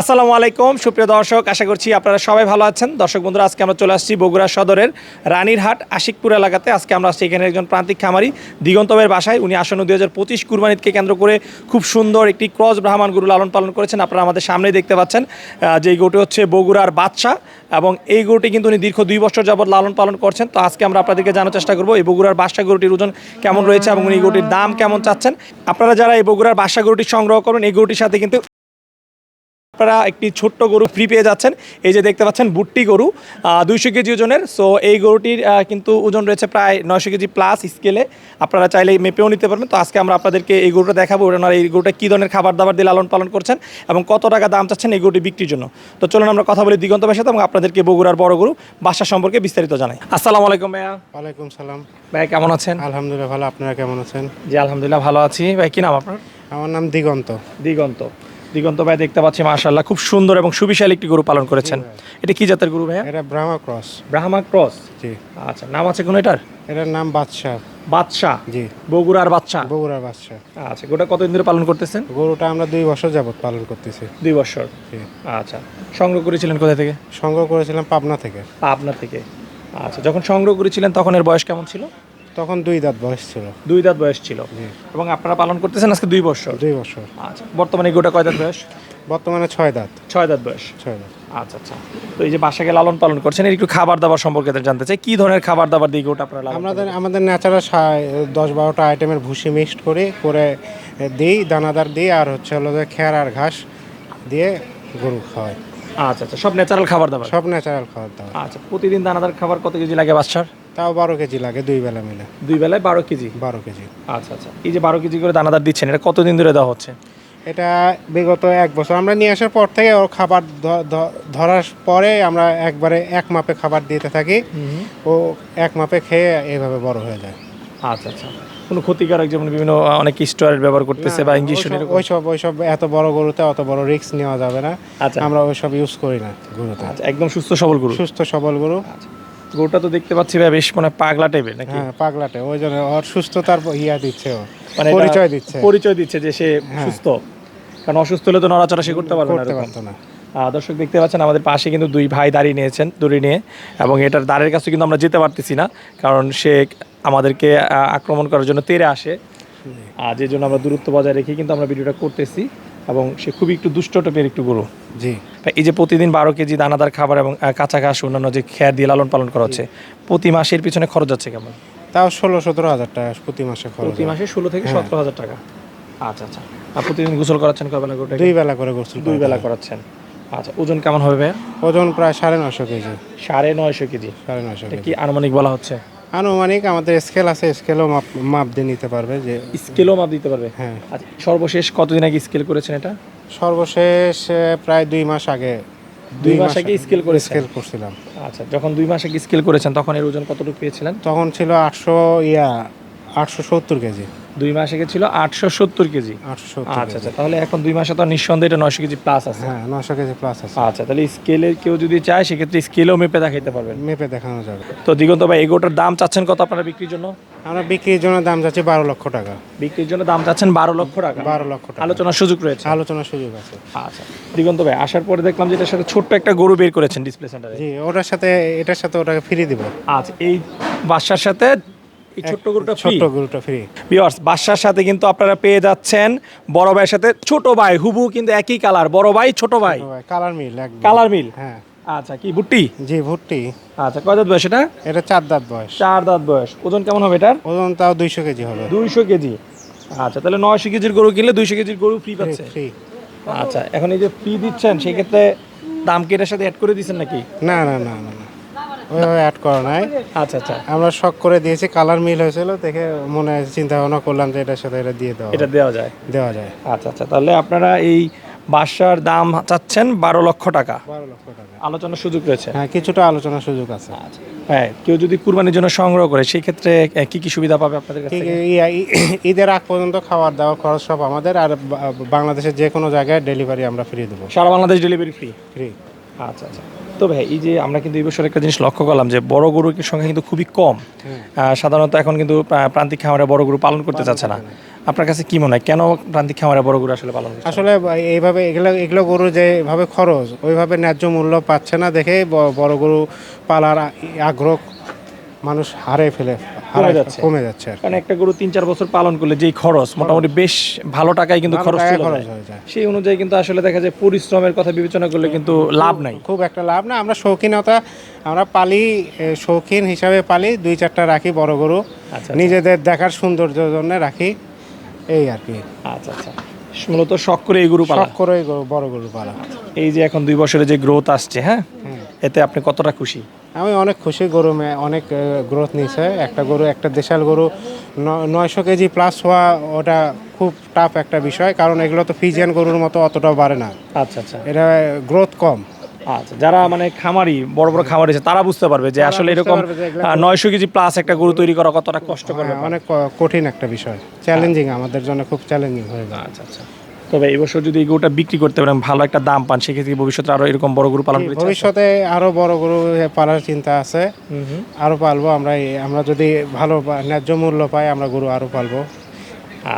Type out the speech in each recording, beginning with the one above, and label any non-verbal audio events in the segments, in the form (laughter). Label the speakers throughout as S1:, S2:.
S1: আসসালামু আলাইকুম, সুপ্রিয় দর্শক, আশা করছি আপনারা সবাই ভালো আছেন। দর্শক বন্ধুরা, আজকে আমরা চলে আসছি বগুড়া সদরের রানীরহাট, আশিকপুর এলাকাতে। আজকে আমরা আসছি এখানে একজন প্রান্তিক খামারি দিগন্তবের বাসায়। উনি আসন্ন দুই হাজার পঁচিশ কুরবানিদকে কেন্দ্র করে খুব সুন্দর একটি ক্রস ব্রাহ্মণ গরু লালন পালন করেছেন। আপনারা আমাদের সামনেই দেখতে পাচ্ছেন যে গরুটি হচ্ছে বগুড়ার বাদশা এবং এই গরুটি কিন্তু উনি দীর্ঘ দুই বছর যাবত লালন পালন করছেন। তো আজকে আমরা আপনাদেরকে জানার চেষ্টা করব, এই বগুড়ার বাদশা গরুটির ওজন কেমন রয়েছে এবং উনি এই গরুটির দাম কেমন চাচ্ছেন। আপনারা যারা এই বগুড়ার বাদশা গরুটি সংগ্রহ করবেন, এই গরুটির সাথে কিন্তু আপনারা একটি ছোট্ট গরু ফ্রি পেয়ে যাচ্ছেন। এই যে দেখতে পাচ্ছেন বুট্টি গরু দুইশো কেজি ওজনের। সো এই গরুটির কিন্তু ওজন রয়েছে প্রায় নয়শো কেজি প্লাস স্কেলে আপনারা চাইলে মেপেও নিতে পারবেন। তো আজকে আমরা আপনাদেরকে এই গরুটা দেখাবো। ওনারা এই গরুটা কী ধরনের খাবার দাবার দিয়ে লালন পালন করছেন এবং কত টাকা দাম চাচ্ছেন এই গরুটি বিক্রির জন্য। তো চলুন আমরা কথা বলি দিগন্ত ভাইয়ের সাথে এবং আপনাদেরকে বগুড়ার বড় গরু বাসা সম্পর্কে বিস্তারিত জানাই। আসসালামু আলাইকুম ভাইয়া।
S2: ওয়ালাইকুম সালাম।
S1: ভাই কেমন আছেন?
S2: আলহামদুলিল্লাহ ভালো। আপনারা কেমন আছেন?
S1: জি আলহামদুলিল্লাহ ভালো আছি। ভাই কী নাম আপনার?
S2: আমার নাম দিগন্ত।
S1: দিগন্ত। দিগন্ত ভাই দেখতে পাচ্ছি মাশাল্লাহ খুব সুন্দর এবং সুবিশাল একটি গরু পালন করেছেন। এটা কি জাতের গরু ভাইয়া?
S2: এটা ব্রাহ্মা ক্রস।
S1: ব্রাহ্মা ক্রস?
S2: জি।
S1: আচ্ছা নাম আছে কোনো এটার?
S2: এটার নাম বাদশাহ।
S1: বাদশাহ?
S2: জি।
S1: বগুড়ার বাদশা
S2: বগুড়ার বাদশাহ।
S1: আচ্ছা গোটা কতদিন ধরে পালন করতেছেন?
S2: গরুটা আমরা দুই বছর যাবত পালন করতেছি।
S1: দুই বছর?
S2: জি।
S1: আচ্ছা সংগ্রহ করেছিলেন কোথা থেকে?
S2: সংগ্রহ করেছিলাম পাবনা থেকে।
S1: আপনার থেকে। আচ্ছা যখন সংগ্রহ করেছিলেন তখন এর বয়স কেমন ছিল?
S2: তখন দুই দাঁত বয়স ছিল।
S1: দুই দাঁত বয়স ছিল। এবং আপনারা পালন করতেছেন আজকে দুই বছর?
S2: দুই বছর।
S1: আচ্ছা বর্তমানে গোটা কয় দাঁত বয়স?
S2: বর্তমানে ছয় দাঁত।
S1: ছয় দাঁত বয়স।
S2: ছয় দাঁত।
S1: আচ্ছা আচ্ছা। তো এই যে বাসাকে লালন পালন করছেন একটু খাবার দাবার সম্পর্কে জানতে চাই। কি ধরনের খাবার দাবার দিয়ে গোটা আপনারা
S2: আমাদের আমাদের ন্যাচারাল দশ বারোটা আইটেমের ভুসি মিক্সড করে করে দিই দানাদার দিই আর হচ্ছে হলো যে খের আর ঘাস দিয়ে গরু খাওয়াই।
S1: আচ্ছা আচ্ছা। সব ন্যাচারাল খাবার দাবার
S2: সব ন্যাচারাল খাবার দাবার
S1: আচ্ছা প্রতিদিন দানাদার খাবার কত কেজি লাগে বাচ্চার
S2: তাও বারো কেজি লাগে দুই বেলা মিলে।
S1: দুই বেলায় বারো কেজি?
S2: বারো কেজি।
S1: আচ্ছা আচ্ছা। এই যে বারো কেজি করে দানাদার দিচ্ছেন এটা কতদিন ধরে দেওয়া হচ্ছে?
S2: এটা বিগত এক বছর। আমরা নিয়ে আসার পর থেকে ওর খাবার ধরার পরে আমরা একবারে এক মাপে খাবার দিতে থাকি। ও এক মাপে খেয়ে এইভাবে বড় হয়ে যায়।
S1: আচ্ছা আচ্ছা। কোনো ক্ষতিকারক যেমন বিভিন্ন অনেক স্টোয়ারের ব্যবহার করতেছে বা ইঞ্জেকশন
S2: ওইসব- ওইসব এত বড় গরুতে অত বড় রিস্ক নেওয়া যাবে না।
S1: আচ্ছা।
S2: আমরা ওইসব ইউজ করি না গরুতে।
S1: আচ্ছা একদম সুস্থ সবল গরু।
S2: সুস্থ সবল গরু।
S1: গরুটা তো দেখতে পাচ্ছি ভাই বেশ মানে পাগলা টাইপের নাকি?
S2: হ্যাঁ পাগলাটে ওই জন্য ওর সুস্থতার ইয়া দিচ্ছে ও।
S1: মানে এটা
S2: পরিচয় দিচ্ছে।
S1: পরিচয় দিচ্ছে যে সে সুস্থ। কারণ অসুস্থ হলে তো নড়াচড়া সে করতে পারবে না
S2: করতে
S1: এরকম।
S2: পারতো না।
S1: দর্শক দেখতে পাচ্ছেন আমাদের পাশে কিন্তু দুই ভাই দাঁড়িয়ে নিয়েছেন দড়ি নিয়ে এবং এটার দাঁড়ের কাছে কিন্তু আমরা যেতে পারতেছি না কারণ সে আমাদেরকে আক্রমণ করার জন্য তেরে আসে। আর যে জন্য আমরা দূরত্ব বজায় রেখে কিন্তু আমরা ভিডিওটা করতেছি। এবং সে খুবই একটু দুষ্ট টাইপের একটু গরু।
S2: জি।
S1: এই যে প্রতিদিন বারো কেজি দানাদার খাবার এবং কাঁচা ঘাস অন্যান্য যে খেয়ার দিয়ে লালন পালন করা হচ্ছে প্রতি মাসের পিছনে খরচ যাচ্ছে কেমন?
S2: তাও ষোলো সতেরো হাজার টাকা প্রতি মাসে খরচ
S1: প্রতি মাসে ষোলো থেকে সতেরো হাজার টাকা। আচ্ছা আচ্ছা। আর প্রতিদিন গোসল করাচ্ছেন কয় বেলা করে
S2: দুই বেলা করে গোসল
S1: দুই বেলা করাচ্ছেন। আচ্ছা ওজন কেমন হবে ভাইয়া?
S2: ওজন প্রায় সাড়ে নশো কেজি।
S1: সাড়ে নয়শো কেজি।
S2: সাড়ে নশো
S1: কি আনুমানিক বলা হচ্ছে?
S2: আনুমানিক আমাদের স্কেল আছে স্কেলও মাপ মাপ দিয়ে নিতে পারবে যে
S1: স্কেলও মাপ দিতে পারবে?
S2: হ্যাঁ।
S1: আচ্ছা সর্বশেষ কতদিন আগে স্কেল করেছেন এটা?
S2: সর্বশেষ প্রায় দুই মাস আগে
S1: দুই মাস আগে স্কেল করে
S2: স্কেল করছিলাম।
S1: আচ্ছা যখন দুই মাস আগে স্কেল করেছেন তখন এর ওজন কতটুকু পেয়েছিলেন?
S2: তখন ছিল আটশো ইয়া আটশো সত্তর কেজি।
S1: দুই মাস আগে ছিল আটশো সত্তর কেজি।
S2: আটশো সত্তর
S1: আচ্ছা আচ্ছা তাহলে এখন দুই মাসে তো নিঃসন্দেহে এটা নয়শো কেজি প্লাস আছে।
S2: হ্যাঁ নশো কেজি প্লাস আছে।
S1: আচ্ছা তাহলে স্কেলে কেউ যদি চায় সেক্ষেত্রে স্কেলেও মেপে দেখাইতে পারবেন।
S2: মেপে দেখানো যাবে।
S1: তো দিগন্ত ভাই এগোটার দাম চাচ্ছেন কত আপনারা বিক্রির জন্য?
S2: আমরা বিক্রির জন্য দাম যাচ্ছে বারো লক্ষ টাকা।
S1: বিক্রির জন্য দাম চাচ্ছেন বারো লক্ষ টাকা।
S2: বারো লক্ষ টাকা।
S1: আলোচনার সুযোগ রয়েছে।
S2: আলোচনার সুযোগ আছে।
S1: আচ্ছা দিগন্ত ভাই আসার পরে দেখলাম যে এটার সাথে ছোট্ট একটা গরু বের করেছেন ডিসপ্লে সেন্টারে
S2: জি ওটার সাথে এটার সাথে ওটাকে ফ্রি দিব।
S1: আচ্ছা এই বাসার সাথে এই ছোট্ট গরুটা
S2: ছোট্ট গরুটা ফ্রি
S1: ভিউয়ার্স বাসার সাথে কিন্তু আপনারা পেয়ে যাচ্ছেন বড় ভাইয়ের সাথে ছোট ভাই হুবু কিন্তু একই কালার বড় ভাই ছোট ভাই?
S2: কালার মিল
S1: কালার মিল?
S2: হ্যাঁ।
S1: আচ্ছা কি বুট্টি
S2: জি ভুট্টি।
S1: আচ্ছা কয় দাঁত বয়স এটা?
S2: এটা চার দাঁত বয়স।
S1: চার দাঁত বয়স। ওজন কেমন হবে এটার?
S2: ওজন তাও দুইশো কেজি হবে।
S1: দুইশো কেজি। আচ্ছা তাহলে নয়শো কেজির গরু কিনলে দুইশো কেজির গরু ফ্রি পাচ্ছে।
S2: ফ্রি
S1: আচ্ছা এখন এই যে ফ্রি দিচ্ছেন সেক্ষেত্রে দাম কি এটার সাথে অ্যাড করে দিচ্ছেন নাকি?
S2: না না না না। ওইভাবে অ্যাড করা নাই।
S1: আচ্ছা আচ্ছা।
S2: আমরা শখ করে দিয়েছি কালার মিল হয়েছিল দেখে মনে চিন্তা ভাবনা করলাম যে এটার সাথে এটা দিয়ে দেওয়া
S1: এটা দেওয়া যায়।
S2: দেওয়া যায়।
S1: আচ্ছা আচ্ছা তাহলে আপনারা এই বাসার দাম চাচ্ছেন বারো লক্ষ টাকা।
S2: বারো লক্ষ টাকা।
S1: আলোচনার সুযোগ রয়েছে।
S2: হ্যাঁ কিছুটা আলোচনার সুযোগ আছে।
S1: হ্যাঁ কেউ যদি কুরবানির জন্য সংগ্রহ করে সেই ক্ষেত্রে কি কি সুবিধা পাবে আপনাদের কাছ (coughs)
S2: ঈদের আগ পর্যন্ত খাওয়ার দাওয়া খরচ সব আমাদের আর বাংলাদেশের যে কোনো জায়গায় ডেলিভারি আমরা ফ্রি দেবো।
S1: সারা বাংলাদেশ ডেলিভারি ফ্রি
S2: ফ্রি
S1: আচ্ছা আচ্ছা। তো ভাই এই যে আমরা কিন্তু এই বছর একটা জিনিস লক্ষ্য করলাম যে বড় গরুর সংখ্যা কিন্তু খুবই কম। সাধারণত এখন কিন্তু প্রান্তিক খামারে বড় গরু পালন করতে চাচ্ছে না। আপনার কাছে কি মনে হয় কেন প্রান্তিক খামারে বড় গরু আসলে পালন
S2: আসলে এইভাবে এগুলো এগুলো গরু যেভাবে খরচ ওইভাবে ন্যায্য মূল্য পাচ্ছে না দেখে বড় গরু পালার আগ্রহ মানুষ হারে ফেলে। হারায়-
S1: যাচ্ছে।
S2: কমে যাচ্ছে
S1: কারণ একটা গরু তিন চার বছর পালন করলে যেই খরচ মোটামুটি বেশ ভালো টাকায় কিন্তু খরচ চলে যায়। সেই অনুযায়ী কিন্তু আসলে দেখা যায় পরিশ্রমের কথা বিবেচনা করলে কিন্তু লাভ নাই।
S2: খুব একটা লাভ না। আমরা শৌখিনতা আমরা পালি শৌখিন হিসাবে পালি। দুই চারটা রাখি বড় গরু।
S1: আচ্ছা,
S2: নিজেদের দেখার সৌন্দর্যের জন্য রাখি। এই আর কি।
S1: আচ্ছা আচ্ছা। মূলত শখ করে এই গরু পালা।
S2: শখ করে বড় গরু পালা।
S1: এই যে এখন দুই বছরে যে গ্রোথ আসছে হ্যাঁ? এতে আপনি কতটা খুশি?
S2: আমি অনেক খুশি গরু অনেক গ্রোথ নিয়েছে একটা গরু একটা দেশাল গরু নয়শো কেজি প্লাস হওয়া ওটা খুব টাফ একটা বিষয় কারণ এগুলো তো ফিজিয়ান গরুর মতো অতটাও বাড়ে না।
S1: আচ্ছা আচ্ছা।
S2: এটা গ্রোথ কম।
S1: আচ্ছা যারা মানে খামারি বড় বড় খামারি আছে তারা বুঝতে পারবে যে আসলে এরকম নয়শো কেজি প্লাস একটা গরু তৈরি করা কতটা কষ্টকর
S2: হ্যাঁ,
S1: ব্যাপার।
S2: অনেক কঠিন একটা বিষয়। চ্যালেঞ্জিং আমাদের জন্য খুব চ্যালেঞ্জিং হয়ে যায়।
S1: আচ্ছা আচ্ছা। তবে এবছর বছর যদি এই গরুটা বিক্রি করতে পারেন ভালো একটা দাম পান সেক্ষেত্রে ভবিষ্যতে আরও এরকম বড় গরু পালন করতে
S2: ভবিষ্যতে আরও বড় গরু পালার চিন্তা আছে। আরও পালবো আমরা আমরা যদি ভালো ন্যায্য মূল্য পাই আমরা গরু আরও পালবো।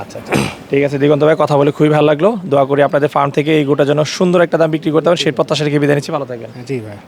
S1: আচ্ছা আচ্ছা। ঠিক আছে দিগন্ত ভাই কথা বলে খুবই ভালো লাগল। দোয়া করি আপনাদের ফার্ম থেকে এই গোটা জন্য সুন্দর একটা দাম বিক্রি করতে পারেন সেই প্রত্যাশা রেখে বিদায় নিচ্ছি। ভালো থাকবেন।
S2: জি ভাই।